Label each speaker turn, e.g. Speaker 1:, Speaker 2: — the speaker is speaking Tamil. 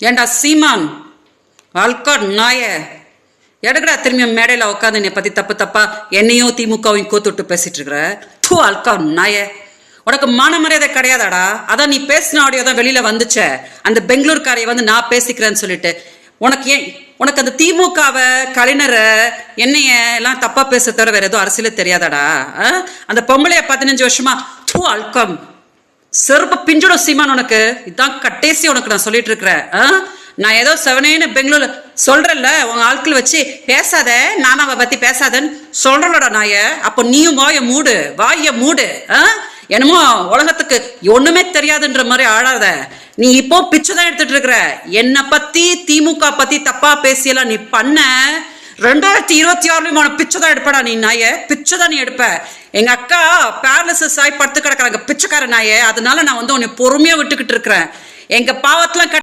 Speaker 1: ஏண்டா சீமான்? அல்கா நாய. எடுக்கடா திரும்பி மேடையில் உட்காந்து என்னை பற்றி தப்பு தப்பா என்னையும் திமுகவையும் கோத்துட்டு பேசிட்டு இருக்கிற? தூ அல்கா நாய. உனக்கு மான மரியாதை கிடையாதாடா? அதான் நீ பேசின ஆடியோ தான் வெளியில் வந்துச்சே. அந்த பெங்களூர்காரையை வந்து நான் பேசிக்கிறேன்னு சொல்லிட்டு. உனக்கு ஏன் உனக்கு அந்த திமுகவை கலைஞரை என்னைய எல்லாம் தப்பாக பேச தவிர வேற எதுவும் அரசியல் தெரியாதாடா? ஆ? அந்த பொம்பளைய பதினஞ்சு வருஷமா தூ அல்கம் செருப்பு பிஞ்சிடும் சீமான் உனக்கு. இதான் கட்டேசி உனக்கு நான் சொல்லிட்டு இருக்கிறேன் ஆ? நான் ஏதோ செவனேன்னு பெங்களூர்ல சொல்றேன்ல உங்க ஆட்கள் வச்சு பேசாத நானும் அவ பத்தி பேசாதன்னு சொல்றலோட நாய. அப்போ நீயும் வாய மூடு வாய மூடு ஆ? என்னமோ உலகத்துக்கு ஒண்ணுமே தெரியாதுன்ற மாதிரி ஆடாத நீ இப்போ பிச்சை தான் எடுத்துட்டு இருக்கிற என்னை பத்தி திமுக பத்தி தப்பா பேசியெல்லாம் நீ பண்ண. ரெண்டாயிரத்தி இருபத்தி ஆறுலயும் உனக்கு பிச்சை தான் எடுப்படா நீ நாய. பிச்சை தான் நீ எடுப்ப. எங்க அக்கா பேரலிசஸ் ஆகி படுத்து கிடக்குறாங்க. பிச்சைக்கார நாய அதனால நான் வந்து உன்னை பொறுமையா விட்டுக்கிட்டு இருக்கிறேன். எங்க பாவத்தெல்லாம்